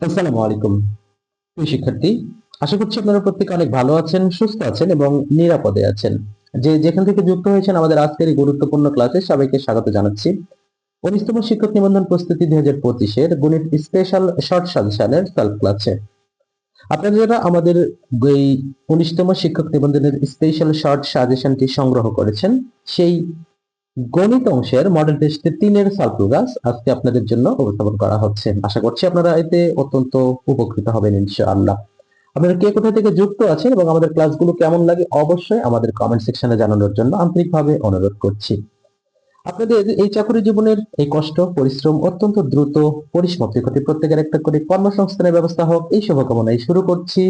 আসসালামু আলাইকুম। প্রিয় শিক্ষার্থী, আশা করছি আপনারা প্রত্যেকে অনেক ভালো আছেন, সুস্থ আছেন এবং নিরাপদে আছেন। যে যেখান থেকে যুক্ত হয়েছেন আমাদের আজকের এই গুরুত্বপূর্ণ ক্লাসে সবাইকে স্বাগত জানাচ্ছি। উনিশতম শিক্ষক নিবন্ধন প্রস্তুতি দুই হাজার পঁচিশের গণিত স্পেশাল শর্ট সাজেশনের সেলফ ক্লাসে আপনারা যারা আমাদের এই উনিশতম শিক্ষক নিবন্ধনের স্পেশাল শর্ট সাজেশনটি সংগ্রহ করেছেন, সেই গণিত অংশের মডেল টেস্টের তিনের গাছ আজকে আপনাদের জন্য উপস্থাপন করা হচ্ছে। আশা করছি আপনারা এতে অত্যন্ত উপকৃত হবেন ইনশাআল্লাহ। আপনারা কে কোথা থেকে যুক্ত আছেন এবং আমাদের ক্লাসগুলো কেমন লাগে অবশ্যই আমাদের কমেন্ট সেকশনে জানানোর জন্য আন্তরিকভাবে অনুরোধ করছি। আপনাদের এই চাকরি জীবনের এই কষ্ট, পরিশ্রম অত্যন্ত দ্রুত, পরিসমাপ্তি ঘটে প্রত্যেকের একটা করে কর্মসংস্থানের ব্যবস্থা হোক, এই শুভকামনায় শুরু করছি।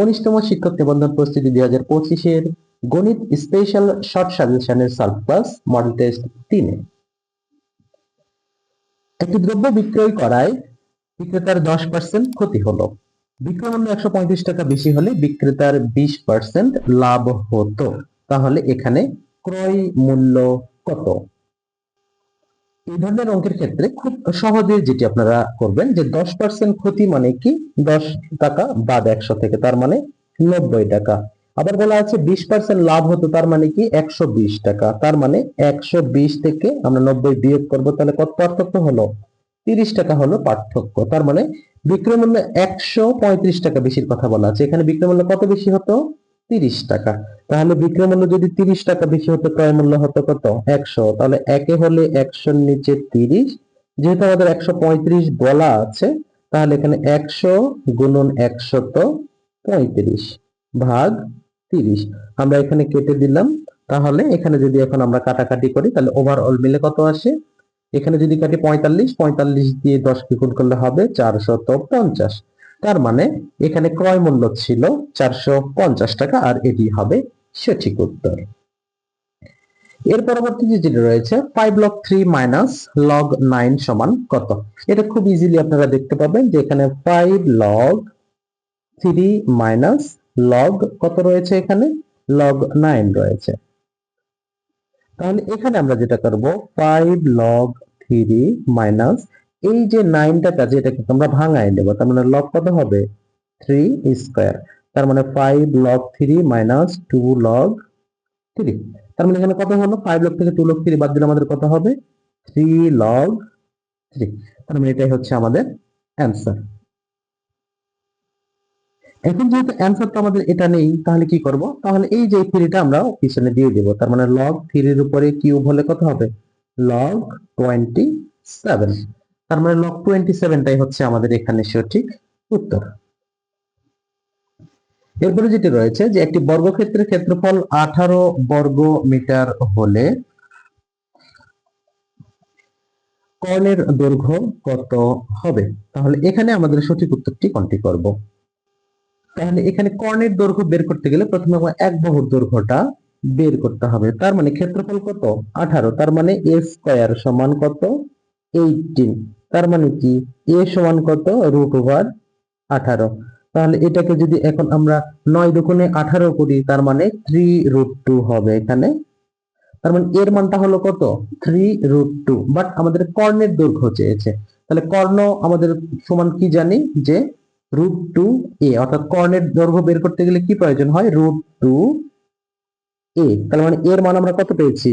উনিশতম শিক্ষক নিবন্ধন প্রস্তুতি দুই হাজার পঁচিশের গণিত স্পেশাল শর্ট সাজেশনের সলভ ক্লাস মডেল টেস্ট তিনে একটি দ্রব্য বিক্রয় করায় বিক্রেতার দশ পার্সেন্ট ক্ষতি হলো। বিক্রয় মূল্য একশো পঁয়ত্রিশ টাকা বেশি হলে বিক্রেতার বিশ পার্সেন্ট লাভ হতো। তাহলে এখানে ক্রয় মূল্য কত? এই ধরনের অঙ্কের ক্ষেত্রে খুব সহজে যেটি আপনারা করবেন যে দশ পার্সেন্ট ক্ষতি মানে কি? দশ টাকা বাদ একশো থেকে, তার মানে নব্বই টাকা। আবার বলা আছে বিশ পার্সেন্ট লাভ হতো, তার মানে কি একশো বিশ টাকা, তার মানে একশো বিশ থেকে আমরা নব্বই বিয়োগ করব, তাহলে কত পার্থক্য হলো? তিরিশ টাকা হলো পার্থক্য, তার মানে বিক্রয় মূল্য একশো পঁয়ত্রিশ টাকা বেশির কথা বলা আছে, এখানে বিক্রয় মূল্য কত বেশি হতো? তিরিশ টাকা, তাহলে বিক্রয় মূল্য যদি তিরিশ টাকা বেশি হতো, ক্রয় মূল্য হতো কত? একশো, তাহলে একে হলে একশোর নিচে তিরিশ, যেহেতু আমাদের একশো পঁয়ত্রিশ বলা আছে, তাহলে এখানে একশো গুণন একশত পঁয়ত্রিশ, ভাগ তিরিশ। আমরা এখানে কেটে দিলাম। তাহলে এখানে যদি এখন আমরা কাটাকাটি করি, তাহলে ওভারঅল মিলে কত আসে? এখানে যদি কাটি পঁয়তাল্লিশ পঁয়তাল্লিশ দিয়ে দশ গুণ করলে হবে চারশত পঞ্চাশ। তার মানে এখানে ক্রয় মূল্য ছিল চারশো পঞ্চাশ টাকা, আর এটি হবে সঠিক উত্তর। এর পরবর্তী যেটা রয়েছে five log three minus log nine সমান কত? এটা খুব ইজিলি আপনারা দেখতে পাবেন যে এখানে five log three minus log কত রয়েছে এখানে? লগ নাইন রয়েছে। তাহলে এখানে আমরা যেটা করব ফাইভ লগ থ্রি মাইনাস এই যে নাইনটা কাজে এটাকে আমরা ভাঙায় নেব তার মানে লগ কত হবে? থ্রি স্কোয়ার তার মানে five log three minus two log three তার মানে এখানে কত হলো? ফাইভ লগ থেকে টু লগ থ্রি বাদ দিলে আমাদের কত হবে? থ্রি লগ থ্রি তার মানে এটাই হচ্ছে আমাদের অ্যান্সার এখন যেহেতু অ্যান্সারটা আমাদের এটা নেই, তাহলে কি করব? তাহলে এই যে থ্রিটা আমরা পিছনে দিয়ে দেব। তার মানে লগ থ্রির উপরে কিউব হলে কত হবে? লগ টোয়েন্টি সেভেন তার মানে লগ টোয়েন্টি সেভেনটাই হচ্ছে আমাদের এখানে সঠিক উত্তর। এরপরে যেটি রয়েছে যে একটি বর্গক্ষেত্রের ক্ষেত্রফল আঠারো বর্গ মিটার হলে কর্ণের দৈর্ঘ্য কত হবে? তাহলে এখানে আমাদের সঠিক উত্তরটি কোনটি করব? তাহলে এখানে কর্ণের দৈর্ঘ্য বের করতে গেলে প্রথমে আমার এক বাহুর দৈর্ঘ্যটা বের করতে হবে। তার মানে ক্ষেত্রফল কত? আঠারো। তার মানে এ স্কোয়ার সমান কত? এইটিন তার মানে কি? এ সমান কত? রুট ওভার আঠারো। তাহলে এটাকে যদি এখন আমরা নয় দুগুণে আঠারো করি, তার মানে থ্রি রুট টু হবে এখানে। তার মানে এর মানটা হলো কত? থ্রি রুট টু বাট আমাদের কর্ণের দৈর্ঘ্য চেয়েছে। তাহলে কর্ণ আমাদের সমান কি জানি? যে রুট টু এ অর্থাৎ কর্ণের দৈর্ঘ্য বের করতে গেলে কি প্রয়োজন হয়? রুট টু এ তার মানে এর মান আমরা কত পেয়েছি?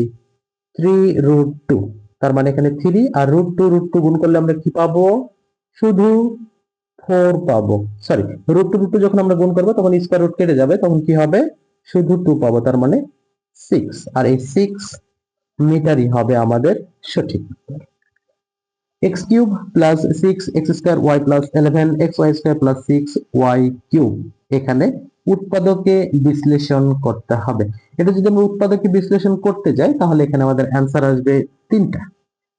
থ্রি রুট টু তার মানে এখানে থ্রি আর রুট টু রুট টু গুণ করলে আমরা কি পাবো? শুধু ফোর পাবো। Sorry root two root two যখন আমরা গুণ করব, তখন স্কোয়ার রুট কেটে যাবে, তখন কি হবে? শুধু টু পাবো, তার মানে সিক্স আর এই সিক্স মিটারই হবে আমাদের সঠিক উত্তর। X cube plus six x square y plus eleven x y square plus six y cube এখানে উৎপাদকে বিশ্লেষণ করতে হবে। এটা যদি আমরা উৎপাদকে বিশ্লেষণ করতে যাই, তাহলে এখানে আমাদের অ্যান্সার আসবে তিনটা।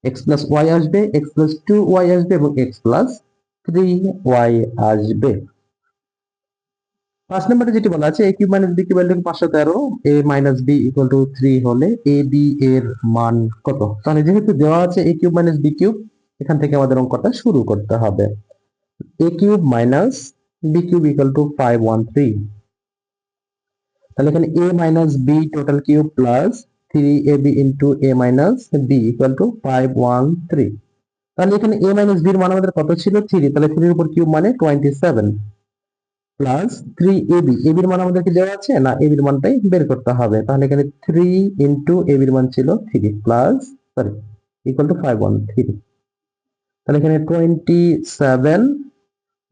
এক্স প্লাস ওয়াই আসবে এক্স প্লাস টু ওয়াই আসবে এবং এক্স প্লাস থ্রি ওয়াই আসবে। পাঁচ নম্বরে যেটি বলা আছে a cube minus b cube পাঁচশো তেরো a minus b equal to three হলে এ বি এর মান কত? তাহলে যেহেতু দেওয়া আছে a cube minus b cube এখান থেকে আমাদের অঙ্কটা শুরু করতে হবে। A cube minus b cube equal to five one three তাহলে এখানে a minus b total cube plus three a b into a minus b equal to five one three তাহলে এখানে এ মাইনাস বির মান আমাদের কত ছিল? থ্রি তাহলে থ্রির উপর কিউব মানে twenty seven plus three a b এবির মান আমাদেরকে দেওয়া আছে? না এবির মানটাই বের করতে হবে। তাহলে এখানে থ্রি ইন্টু এবির মান ছিল three plus sorry equal to five one three তাহলে এখানে টোয়েন্টি সেভেন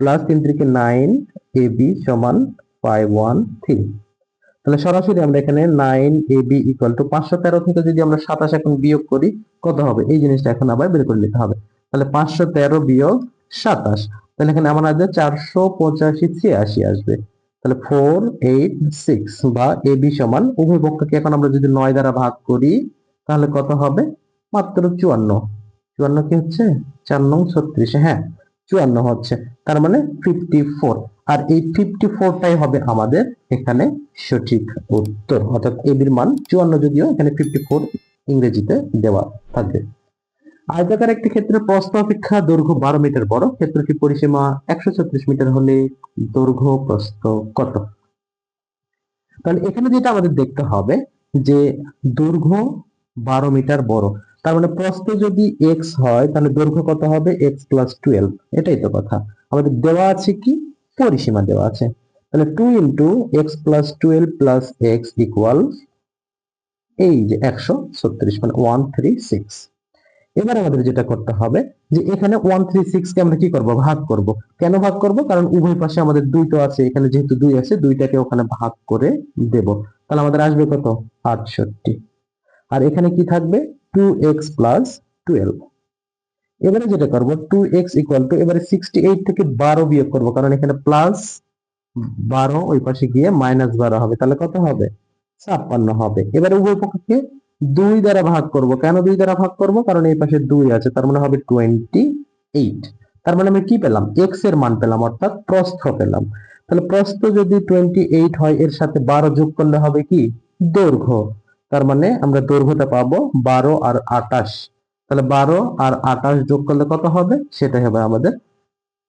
প্লাস তিন থেকে নাইন এ বি সমান ফাইভ ওয়ান থ্রি তাহলে সরাসরি আমরা এখানে নাইন এবি ইকুয়াল টু পাঁচশো তেরো থেকে যদি আমরা সাতাশ এখন বিয়োগ করি, কত হবে? এই জিনিসটা এখন আবার বের করে নিতে হবে। তাহলে পাঁচশো তেরো বিয়োগ সাতাশ। তাহলে এখানে আমার আসবে চারশো পঁচাশি ছিয়াশি আসবে। তাহলে ফোর এইট সিক্স বা এ বি সমান উভয় পক্ষকে এখন আমরা যদি নয় দ্বারা ভাগ করি, তাহলে কত হবে? মাত্র চুয়ান্ন। চুয়ান্ন কি হচ্ছে? চার নং ছত্রিশ হ্যাঁ চুয়ান্ন হচ্ছে। তার মানে ফিফটি ফোর আর এই ফিফটি ফোরটাই হবে আমাদের এখানে সঠিক উত্তর। অর্থাৎ এবির মান চুয়ান্ন যদিও এখানে ফিফটি ফোর ইংরেজিতে দেওয়া থাকবে আয়তাকার একটি ক্ষেত্রে প্রস্থ অপেক্ষা দৈর্ঘ্য বারো মিটার বড়। ক্ষেত্রটি পরিসীমা একশো ছত্রিশ মিটার হলে দৈর্ঘ্য প্রস্থ কত? তাহলে এখানে যেটা আমাদের দেখতে হবে যে দৈর্ঘ্য বারো মিটার বড়। তার মানে প্রস্থ যদি এক্স হয়, তাহলে দৈর্ঘ্য কত হবে? এক্স প্লাস টুয়েলভ এটাই তো কথা। আমাদের দেওয়া আছে কি? পরিসীমা দেওয়া আছে। তাহলে two into x plus twelve plus x equal এই যে একশো ছত্রিশ মানে ওয়ান থ্রি সিক্স এবার আমাদের যেটা করতে হবে, যে এখানে ওয়ান থ্রি সিক্স কে আমরা কি করব? ভাগ করব। কেন ভাগ করব? কারণ উভয় পাশে আমাদের দুইটা আছে। এখানে যেহেতু দুই আছে, দুইটাকে ওখানে ভাগ করে দেব। তাহলে আমাদের আসবে কত? আটষট্টি। আর এখানে কি থাকবে? টু এক্স প্লাস টুয়েলভ এবারে যেটা করব টু এক্স ইকুয়াল টু এবারে সিক্সটি এইট থেকে বারো বিয়োগ করব, কারণ এখানে প্লাস বারো ওই পাশে গিয়ে মাইনাস বারো হবে। তাহলে কত হবে? ছাপ্পান্ন হবে। এবারে উভয় পক্ষকে দুই দ্বারা ভাগ করব। কেন দুই দ্বারা ভাগ করব? কারণ এই পাশে দুই আছে, তার মানে হবে টোয়েন্টি এইট তার মানে আমি কি পেলাম? এক্সের মান পেলাম, অর্থাৎ প্রস্থ পেলাম। তাহলে প্রস্থ যদি টোয়েন্টি এইট হয়, এর সাথে বারো যোগ করলে হবে কি? দৈর্ঘ্য। তার মানে আমরা দৈর্ঘ্যটা পাবো বারো আর আটাশ তাহলে বারো আর আটাশ যোগ করলে কত হবে? সেটাই হবে আমাদের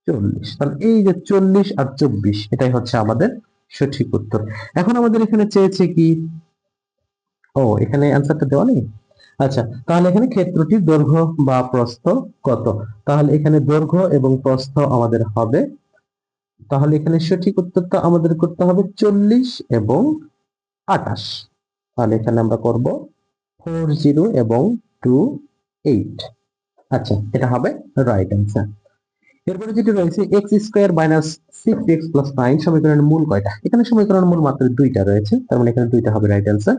চল্লিশ। তাহলে এই যে চল্লিশ আর চব্বিশ, এটাই হচ্ছে আমাদের সঠিক উত্তর। এখন আমাদের এখানে চেয়েছে কি? ও, এখানে অ্যান্সারটা দেওয়া নেই? আচ্ছা তাহলে এখানে ক্ষেত্রটির দৈর্ঘ্য বা প্রস্থ কত? তাহলে এখানে দৈর্ঘ্য এবং প্রস্থ আমাদের হবে। তাহলে এখানে সঠিক উত্তরটা আমাদের করতে হবে চল্লিশ এবং আটাশ তাহলে এখানে আমরা করব ফোর জিরো এবং টু এইট আচ্ছা এটা হবে রাইট অ্যান্সার এরপরে যেটি রয়েছে x square minus six x plus nine সমীকরণের মূল কয়টা? এখানে সমীকরণের মূল মাত্র দুইটা রয়েছে, তার মানে এখানে দুইটা হবে রাইট অ্যান্সার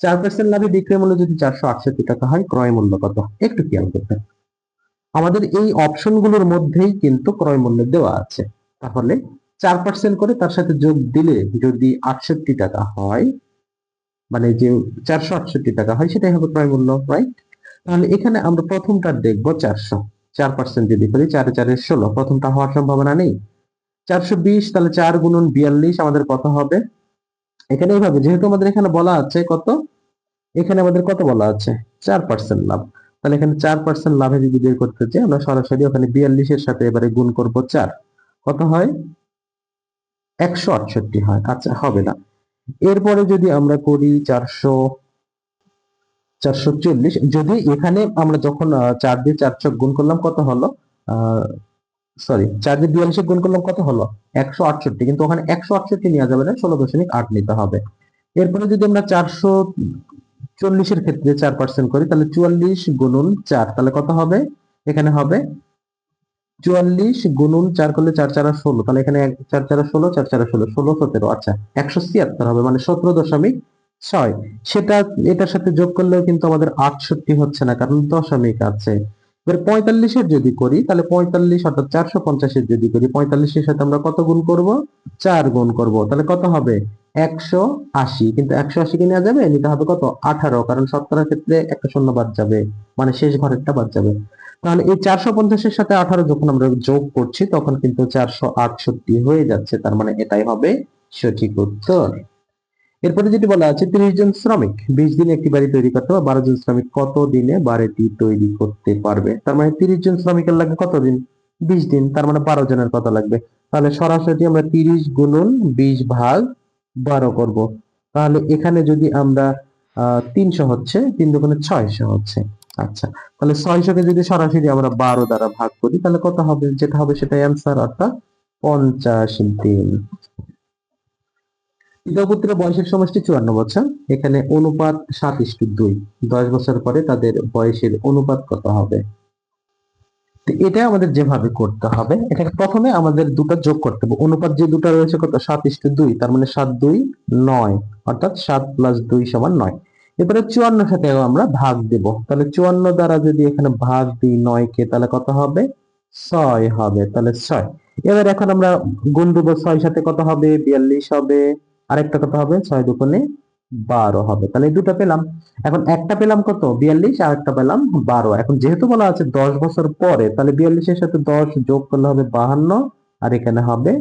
চার পার্সেন্ট লাভে বিক্রয় মূল্য যদি চারশো আটষট্টি টাকা হয়, ক্রয় মূল্য কত? একটু খেয়াল করবেন। আমাদের এই অপশনগুলোর মধ্যেই কিন্তু ক্রয় মূল্য দেওয়া আছে। তাহলে চার পার্সেন্ট করে তার সাথে যোগ দিলে যদি আটষট্টি টাকা হয় মানে যে চারশো আটষট্টি টাকা হয়, সেটাই হবে ক্রয় মূল্য রাইট তাহলে এখানে আমরা প্রথমটা দেখব চারশো। চার পার্সেন্ট যদি করি চারে চারে ষোলো। প্রথমটা হওয়ার সম্ভাবনা নেই। চারশো বিশ, তাহলে চার গুণন বিয়াল্লিশ, আমাদের কত হবে? এখানে এইভাবে, যেহেতু আমাদের এখানে বলা আছে কত? এখানে আমাদের কত বলা আছে? চার পার্সেন্ট লাভ। তাহলে এখানে চার পার্সেন্ট লাভে যদি বের করতে চাই, আমরা সরাসরি ওখানে বিয়াল্লিশের সাথে এবারে গুণ করব চার। কত হয়? একশো আটষট্টি হয়। আচ্ছা হবে না। এরপরে যদি আমরা করি চারশো চারশো চল্লিশ, যদি এখানে আমরা যখন চার দিয়ে চারশো গুণ করলাম, কত হলো? সরি চার দিয়ে বিয়াল্লিশে গুণ করলাম, কত হলো? একশো আটষট্টি, কিন্তু ওখানে একশো আটষট্টি নেওয়া যাবে না, ষোলো দশমিক আট নিতে হবে। এরপরে যদি আমরা চারশো চল্লিশের ক্ষেত্রে চার পার্সেন্ট করি, তাহলে চুয়াল্লিশ গুণন চার, তাহলে কত হবে? এখানে হবে চুয়াল্লিশ গুণন চার করলে চার চারা ষোলো, তাহলে এখানে চার চারা ষোলো, চার চারা ষোলো ষোলো সতেরো আচ্ছা একশো ছিয়াত্তর হবে মানে সতেরো দশমিক ছয়। সেটা, এটার সাথে যোগ করলেও কিন্তু আমাদের আটষট্টি হচ্ছে না, কারণ দশমিক আছে। এবার পঁয়তাল্লিশের যদি করি, তাহলে পঁয়তাল্লিশ অর্থাৎ চারশো পঞ্চাশের যদি করি, পঁয়তাল্লিশের সাথে আমরা কত গুণ করব? চার গুণ করব। তাহলে কত হবে? একশো আশি, কিন্তু একশো আশি কি নেওয়া যাবে? নিতে হবে কত? আঠারো, কারণ শতকরার ক্ষেত্রে একটা শূন্য বাদ যাবে মানে শেষ ঘরেরটা বাদ যাবে। তাহলে এই চারশো পঞ্চাশের সাথে আঠারো যখন আমরা যোগ করছি, তখন কিন্তু চারশো আটষট্টি হয়ে যাচ্ছে। তার মানে এটাই হবে সঠিক উত্তর। এরপরে যেটি বলা আছে, তিরিশ জন শ্রমিক, বিশ দিনে একটি বাড়ি তৈরি করতে বারো জন শ্রমিক কত দিনে বাড়িটি তৈরি করতে পারবে? তার মানে তিরিশ জন শ্রমিকের লাগবে কত দিন? বিশ দিন, তার মানে বারো জনের কত লাগবে? তাহলে সরাসরি আমরা তিরিশ গুণন বিশ ভাগ বারো করব। তাহলে এখানে যদি আমরা, আহ, তিনশো হচ্ছে, তিন দুগুণে ছয়শো হচ্ছে। আচ্ছা তাহলে ছয়শকে যদি সরাসরি আমরা বারো দ্বারা ভাগ করি, তাহলে কত হবে? যেটা হবে সেটা অ্যান্সার অর্থাৎ পঞ্চাশ দিন। পিতা পুত্রের বয়সের সমষ্টি চুয়ান্ন বছর। এখানে অনুপাত সাত ইস্টু দুই। দশ বছর পরে তাদের বয়সের অনুপাত কত হবে? এটা আমাদের যেভাবে করতে হবে, এটাকে প্রথমে আমাদের দুটো যোগ করতে হবে। অনুপাত যে দুটো রয়েছে কত? সাত ইস্টু দুই, তার মানে সাত দুই নয়, অর্থাৎ সাত প্লাস দুই সমান নয়। এবারে চুয়ান্ন সাথে আমরা ভাগ দেব। তাহলে চুয়ান্ন দ্বারা যদি এখানে ভাগ দিই নয় কে তাহলে কত হবে? ছয় হবে, তাহলে ছয়। এবার এখন আমরা গুণ দেবো ছয় সাথে কত হবে? বিয়াল্লিশ হবে। আরেকটা কত হবে? ছয় দুগুণে বারো হবে। তাহলে দুটো পেলাম। এখন একটা পেলাম কত? বিয়াল্লিশ আর একটা পেলাম বারো। এখন যেহেতু বলা আছে দশ বছর পরে, তাহলে বিয়াল্লিশের সাথে দশ যোগ করলে হবে বাহান্ন, আর এখানে হবে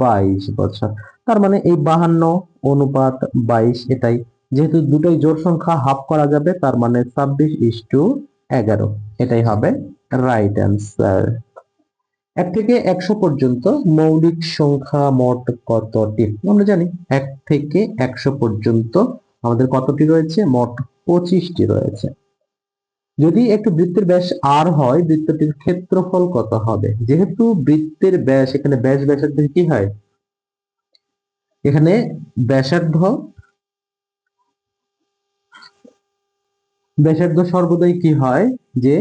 বাইশ বছর। তার মানে এই বাহান্ন অনুপাত বাইশ, এটাই যেহেতু দুটোই জোর সংখ্যা হাফ করা যাবে, তার মানে ছাব্বিশ ইস টু এগারো। এটাই হবে রাইট অ্যান্সার এক থেকে একশো পর্যন্ত মৌলিক সংখ্যা মোট কতটি? আমরা জানি এক থেকে একশো পর্যন্ত আমাদের কতটি রয়েছে? মোট পঁচিশটি রয়েছে। যদি একটু বৃত্তের ব্যাস আর হয়, বৃত্তটির ক্ষেত্রফল কত হবে? যেহেতু বৃত্তের ব্যাস, এখানে ব্যাস ব্যাসার্ধ কি হয়? এখানে ব্যাসার্ধ ব্যাসার্ধ সর্বদাই কি হয়? যে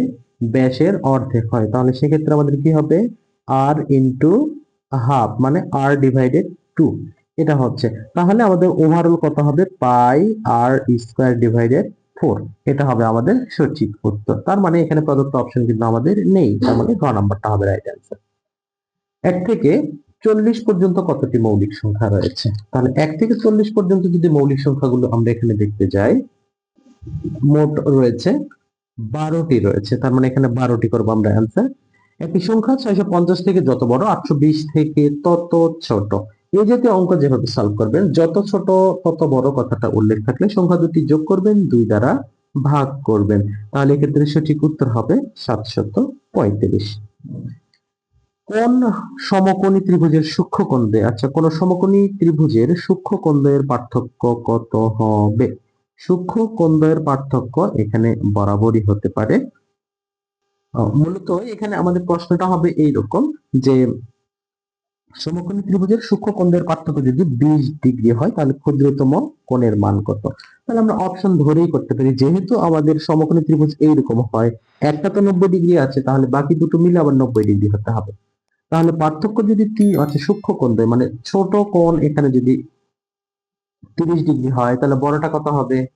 ব্যাসের অর্ধেক হয়। তাহলে সেক্ষেত্রে আমাদের কি হবে? আর ইন্টু হাফ মানে আর ডিভাইডেড টু এটা হচ্ছে। তাহলে আমাদের ওভারঅল কত হবে? Pi r square divided four এটা হবে আমাদের সঠিক উত্তর। তার মানে এখানে প্রদত্ত অপশন কিন্তু আমাদের নেই, তার মানে ঘ নাম্বারটা হবে রাইট অ্যান্সার এক থেকে চল্লিশ পর্যন্ত কতটি মৌলিক সংখ্যা রয়েছে? তাহলে এক থেকে চল্লিশ পর্যন্ত যদি মৌলিক সংখ্যাগুলো আমরা এখানে দেখতে যাই মোট রয়েছে বারোটি রয়েছে। তার মানে এখানে বারোটি করব আমরা অ্যান্সার একটি সংখ্যা ছয়শো পঞ্চাশ থেকে যত বড়, আটশো বিশ থেকে তত ছোট। এই জাতীয় অঙ্ক যেভাবে সলভ করবেন, যত ছোট তত বড় কথাটা উল্লেখ থাকলে সংখ্যা দুটি যোগ করবেন, দুই দ্বারা ভাগ করবেন। তাহলে এক্ষেত্রে সঠিক উত্তর হবে সাতশত পঁয়ত্রিশ। কোন সমকোণী ত্রিভুজের সূক্ষ্ম কোণদে আচ্ছা কোন সমকোণী ত্রিভুজের সূক্ষ্ম কোণদয়ের পার্থক্য কত হবে? সূক্ষ্ম কোণদয়ের পার্থক্য এখানে বরাবরই হতে পারে। মূলত এখানে আমাদের প্রশ্নটা হবে এইরকম যে, সমকোণী ত্রিভুজের সূক্ষ্ম কোণের পার্থক্য যদি বিশ ডিগ্রি হয়, তাহলে ক্ষুদ্রতম কোণের মান কত? তাহলে আমরা অপশন ধরেই করতে পারি, যেহেতু আমাদের সমকোণী ত্রিভুজ এইরকম হয়, একটা তো নব্বই ডিগ্রি আছে, তাহলে বাকি দুটো মিলে আবার নব্বই ডিগ্রি হতে হবে। তাহলে পার্থক্য যদি তি আছে সূক্ষ্ম কোণ মানে ছোট কোণ এখানে যদি তিরিশ ডিগ্রি হয়, তাহলে বড়টা কত হবে?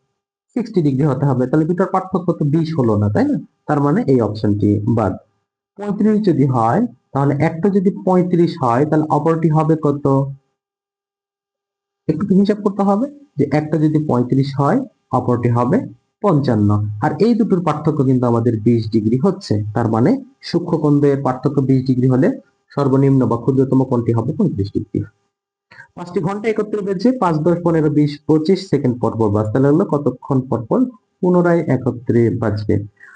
সিক্সটি ডিগ্রি হতে হবে, তাহলে দুটোর পার্থক্য তো বিশ হলো না, তাই না? তার মানে এই অপশনটি বাদ। পঁয়ত্রিশ যদি হয়, তাহলে একটা যদি পঁয়ত্রিশ হয়, তাহলে অপরটি হবে কত? একটু হিসাব করতে হবে যে একটা যদি পঁয়ত্রিশ হয়, অপরটি হবে পঞ্চান্ন। আর এই দুটোর পার্থক্য কিন্তু আমাদের বিশ ডিগ্রি হচ্ছে, তার মানে সূক্ষ্ম পার্থক্য বিশ ডিগ্রি হলে সর্বনিম্ন বা ক্ষুদ্রতম কোণটি হবে পঁয়ত্রিশ ডিগ্রি। পাঁচটি ঘণ্টা একত্রে বেজে পাঁচ, দশ, পনেরো, বিশ, পঁচিশ সেকেন্ড পর পর বাজতে লাগল। কতক্ষণ পর পর পুনরায় একত্রে বাজবে?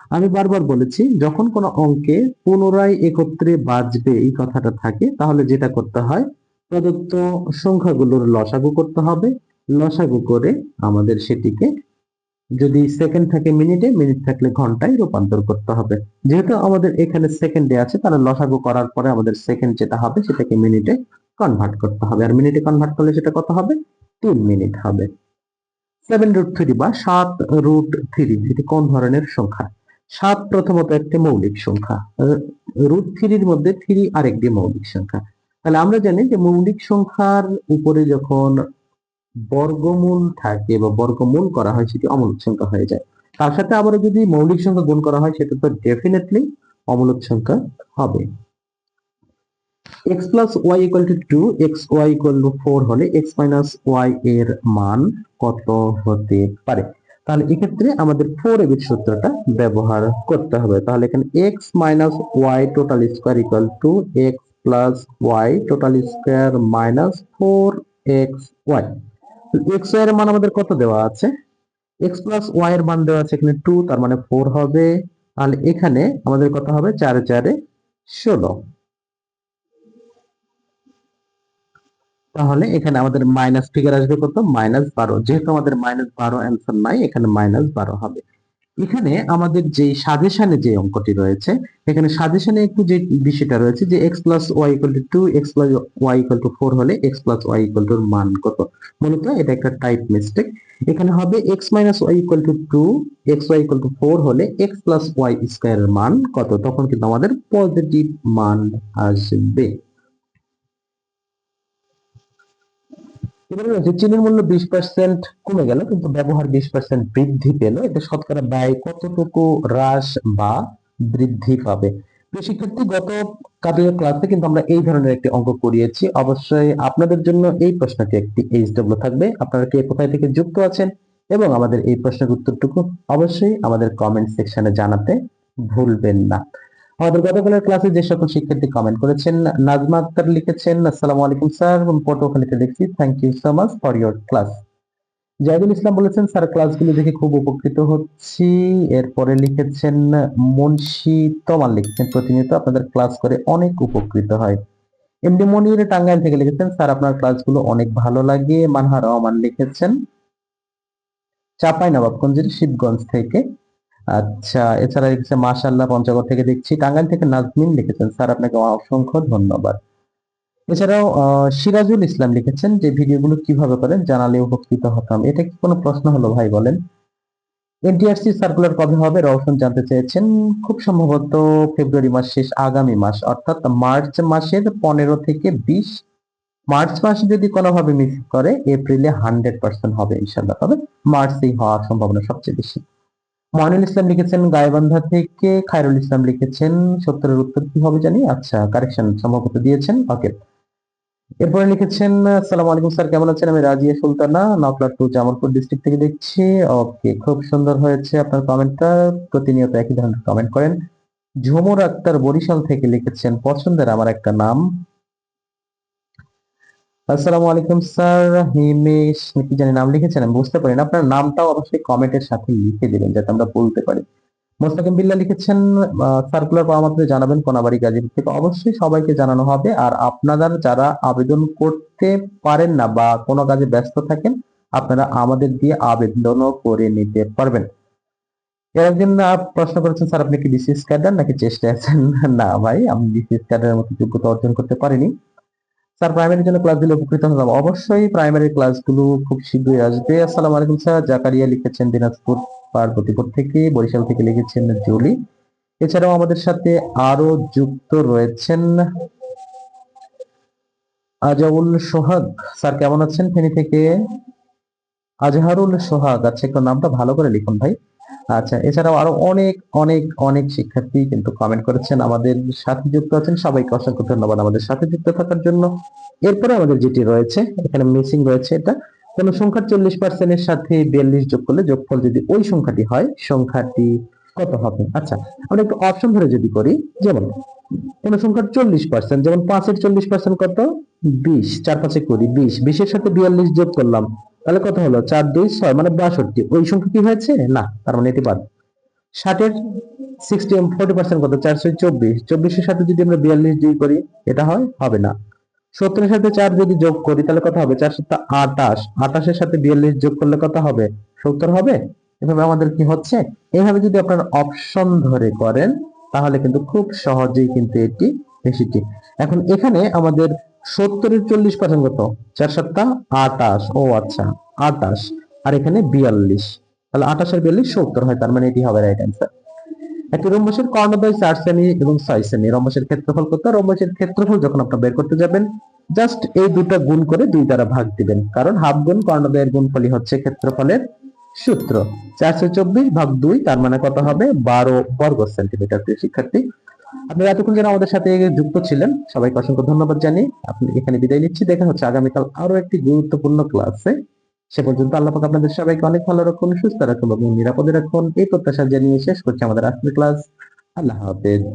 আমি বারবার বলেছি, যখন কোনো অঙ্কে পুনরায় একত্রে বাজবে এই কথাটা থাকে, তাহলে যেটা করতে হয়, প্রদত্ত সংখ্যাগুলোর লসাগু করতে হবে। লসাগু করে আমাদের সেটিকে যদি সেকেন্ড থাকে মিনিটে, মিনিট থাকলে ঘন্টায় রূপান্তর করতে হবে। যেহেতু আমাদের এখানে সেকেন্ডে আছে, তাহলে লসাগু করার পরে আমাদের সেকেন্ড যেটা হবে, সেটাকে মিনিটে কনভার্ট করতে হবে। আর মিনিটে কনভার্ট করলে সেটা কত হবে? তিন মিনিট হবে। সেভেন রুট থ্রি বা সাত রুট থ্রি এটি কোন ধরনের সংখ্যা? সাত প্রথমত একটি মৌলিক সংখ্যা। রুট থ্রির মধ্যে থ্রি আরেকটি মৌলিক সংখ্যা। তাহলে আমরা জানি যে মৌলিক সংখ্যার উপরে যখন বর্গমূল থাকে বা বর্গমূল করা হয়, সেটি অমূলক সংখ্যা হয়ে যায়। তার সাথে আবার যদি মৌলিক সংখ্যা গুণ করা হয়, সেটা তো ডেফিনেটলি অমূলক সংখ্যা হবে। X plus y equal to two x y equal to four হলে এক্স মাইনাস ওয়াই এর মান কত হতে পারে? তাহলে এক্ষেত্রে আমাদের ফোর এবিট সূত্রটা ব্যবহার করতে হবে। তাহলে এখানে x minus y total square equal to x plus y total square minus four x y x y এর মান আমাদের কত দেওয়া আছে? এক্স প্লাস ওয়াই এর মান দেওয়া আছে এখানে টু তার মানে ফোর হবে। তাহলে এখানে আমাদের কত হবে? চারে চারে ষোলো। তাহলে এখানে আমাদের মাইনাস ফিগার আসবে কত? মাইনাস বারো। যেহেতু আমাদের মাইনাস বারো অ্যান্সার নাই, এখানে মাইনাস বারো হবে। এখানে আমাদের যে সাজেশনে যে অঙ্কটি রয়েছে, এখানে সাজেশনে একটু যে বিষয়টা রয়েছে যে x plus y equal to two x plus y equal to four হলে x plus y equal to মান কত? মূলত এটা একটা টাইপ মিস্টেক এখানে হবে x minus y equal to two x y equal to four হলে এক্স প্লাস ওয়াই স্কোয়ারের মান কত? তখন কিন্তু আমাদের পজিটিভ মান আসবে। এবারে চিনির মূল্য বিশ পার্সেন্ট কমে গেল, কিন্তু ব্যবহার বিশ পার্সেন্ট বৃদ্ধি পেল। এটা শতকরা ব্যয় কতটুকু হ্রাস বা বৃদ্ধি পাবে? শিক্ষার্থী, গত কাজের ক্লাসে কিন্তু আমরা এই ধরনের একটি অঙ্ক করিয়েছি। অবশ্যই আপনাদের জন্য এই প্রশ্নটি একটি এইচডব্লিউ থাকবে। আপনারা কে কোথায় থেকে যুক্ত আছেন এবং আমাদের এই প্রশ্নের উত্তরটুকু অবশ্যই আমাদের কমেন্ট সেকশনে জানাতে ভুলবেন না। আমাদের গতকালের ক্লাসে যে সকল শিক্ষার্থী কমেন্ট করেছেন, নাজমা আক্তার লিখেছেন, আসসালামু আলাইকুম স্যার পটুয়াখালীতে দেখছি। Thank you so much for your class Jahidul Islam বলেছেন, স্যার ক্লাসগুলো দেখে খুব উপকৃত হচ্ছি। এরপরে লিখেছেন, মুন্সি তমাল লিখেছেন, প্রতিনিয়ত আপনাদের ক্লাস করে অনেক উপকৃত হয়। এমডি মনির টাঙ্গাইল থেকে লিখেছেন, স্যার, আপনার ক্লাসগুলো অনেক ভালো লাগে। মানহা রহমান লিখেছেন চাপাই নবাবগঞ্জের শিবগঞ্জ থেকে আচ্ছা এছাড়া লিখেছে মাশাল্লাহ পঞ্চগড় থেকে দেখছি। টাঙ্গাইল থেকে নাজমিন লিখেছেন। স্যার, আপনাকে অসংখ্য ধন্যবাদ। এছাড়াও সিরাজুল ইসলাম লিখেছেন যে ভিডিওগুলো কীভাবে করেন, জানালে উপকৃত হতাম। এটা কি কোনো প্রশ্ন হলো ভাই, বলেন? এনটিআরসি সার্কুলার কবে হবে? রওশন জানতে চেয়েছেন। খুব সম্ভবত ফেব্রুয়ারি মাস শেষ, আগামী মাস, অর্থাৎ মার্চ মাসের পনেরো থেকে বিশ। মার্চ মাস যদি কোনোভাবে মিস করে, এপ্রিলে হান্ড্রেড পার্সেন্ট হবে ইনশাল্লাহ তবে মার্চেই হওয়ার সম্ভাবনা সবচেয়ে বেশি। ময়নুল ইসলাম লিখেছেন, গায়বান্ধা থেকে খায়রুল ইসলাম লিখেছেন, সত্তরের উত্তর কি হবে জানি? আচ্ছা কারেকশন সম্ভবত দিয়েছেন ওকে এরপরে লিখেছেন, আসসালামু আলাইকুম স্যার, কেমন আছেন? আমি রাজিয়া সুলতানা নকলা টু জামালপুর ডিস্ট্রিক্ট থেকে দেখছি। ওকে খুব সুন্দর হয়েছে আপনার কমেন্টটা প্রতিনিয়ত একই ধরনের কমেন্ট করেন। ঝুমুর আক্তার বরিশাল থেকে লিখেছেন, পছন্দের আমার একটা নাম। আসসালামু আলাইকুম স্যার। হিমেশ কি জানি নাম লিখেছেন? আমি বুঝতে পারি না। আপনার নামটাও অবশ্যই কমেন্টের সাথে লিখে দিবেন যাতে আমরা বলতে পারি। মোস্তাকিম বিল্লাহ লিখেছেন সার্কুলার পাওয়া মাত্র জানাবেন কোনাবাড়ি গাজীপুর থেকে। অবশ্যই সবাইকে জানানো হবে। আর আপনারা যারা আবেদন করতে পারেন না বা কোনো কাজে ব্যস্ত থাকেন আপনারা আমাদের দিয়ে আবেদনও করে নিতে পারবেন। এর একজন আহ, প্রশ্ন করেছেন স্যার আপনি কি ডিসিএস ক্যাডার নাকি চেষ্টা আছেন? না ভাই আমি ডিসিএস ক্যাডারের মতো যোগ্যতা অর্জন করতে পারিনি। স্যার প্রাইমারির জন্য ক্লাস দিলে উপকৃত হলাম অবশ্যই প্রাইমারি ক্লাসগুলো খুব শীঘ্রই আসবে। আসসালামু আলাইকুম, স্যার। জাকারিয়া লিখেছেন দিনাজপুর পার্বতীপুর থেকে, বরিশাল থেকে লিখেছেন জুলি। এছাড়াও আমাদের সাথে আরও যুক্ত রয়েছেন আজাউল সোহাগ। স্যার, কেমন আছেন? ফেনী থেকে আজহারুল সোহাগ। আচ্ছা একটু নামটা ভালো করে লিখুন ভাই। আচ্ছা এছাড়াও আরও অনেক অনেক অনেক শিক্ষার্থী কিন্তু কমেন্ট করেছেন, আমাদের সাথে যুক্ত আছেন। সবাইকে অসংখ্য ধন্যবাদ আমাদের সাথে যুক্ত থাকার জন্য। এরপরে আমাদের যেটি রয়েছে, এখানে মিসিং রয়েছে এটা। কোন সংখ্যার চল্লিশ পার্সেন্টের সাথে বিয়াল্লিশ যোগ করলে যোগফল যদি ওই সংখ্যাটি হয়, সংখ্যাটি কত হবে? আচ্ছা আমরা একটু অপশন ধরে যদি করি, যেমন কোন সংখ্যার চল্লিশ পার্সেন্ট যেমন পাঁচের চল্লিশ পার্সেন্ট কত? বিশ, চার পাঁচে করি বিশ। বিশের সাথে বিয়াল্লিশ যোগ করলাম তাহলে কত হলো? চার, দুই, ছয় মানে বাষট্টি। ওই সংখ্যা কি হয়েছে? না, তার মানে এটি বাদ ষাটের সিক্সটি ফোর্টি পার্সেন্ট কত? চারশো চব্বিশ। চব্বিশের সাথে যদি আমরা বিয়াল্লিশ দুই করি, এটা হয়? হবে না। সত্তরের সাথে চার যদি যোগ করি, তাহলে কত হবে? চার সাথে আটাশ। আটাশের সাথে বিয়াল্লিশ যোগ করলে কত হবে? সত্তর হবে? এভাবে আমাদের কি হচ্ছে? এইভাবে যদি আপনারা অপশন ধরে করেন, তাহলে কিন্তু খুব সহজেই কিন্তু এটি বেশিটি এখন এখানে আমাদের সত্তরের চল্লিশ পার্সেন্ট কত? চার সাতটা? আটাশ। ও আচ্ছা আটাশ। আর এখানে বিয়াল্লিশ। তাহলে আটাশ আর বিয়াল্লিশ, সত্তর হয়, তার মানে এটি হবে রাইট অ্যান্সার একটি রম্বসের কর্ণদ্বয় চার সেমি এবং ছয় সেমি রম্বসের ক্ষেত্রফল কত? রম্বসের ক্ষেত্রফল যখন আপনার বের করতে যাবেন জাস্ট এই দুটা গুণ করে দুই দ্বারা ভাগ দিবেন। কারণ হাফ গুণ কর্ণদ্বয়ের গুণফলই হচ্ছে ক্ষেত্রফলের সূত্র। চারশো চব্বিশ ভাগ দুই, তার মানে কত হবে? বারো বর্গ সেন্টিমিটার প্রিয় শিক্ষার্থী। আপনারা এতক্ষণ যেন আমাদের সাথে যুক্ত ছিলেন, সবাইকে অসংখ্য ধন্যবাদ জানিয়ে আপনি এখানে বিদায় নিচ্ছি। দেখা হচ্ছে আগামীকাল আরও একটি গুরুত্বপূর্ণ ক্লাসে। সে পর্যন্ত আল্লাহ পাক আপনাদের সবাইকে অনেক ভালো রাখুন, সুস্থ রাখুন এবং নিরাপদে রাখুন। এই প্রত্যাশা জানিয়ে শেষ করছে আমাদের আজকের ক্লাস। আল্লাহ হাফেজ।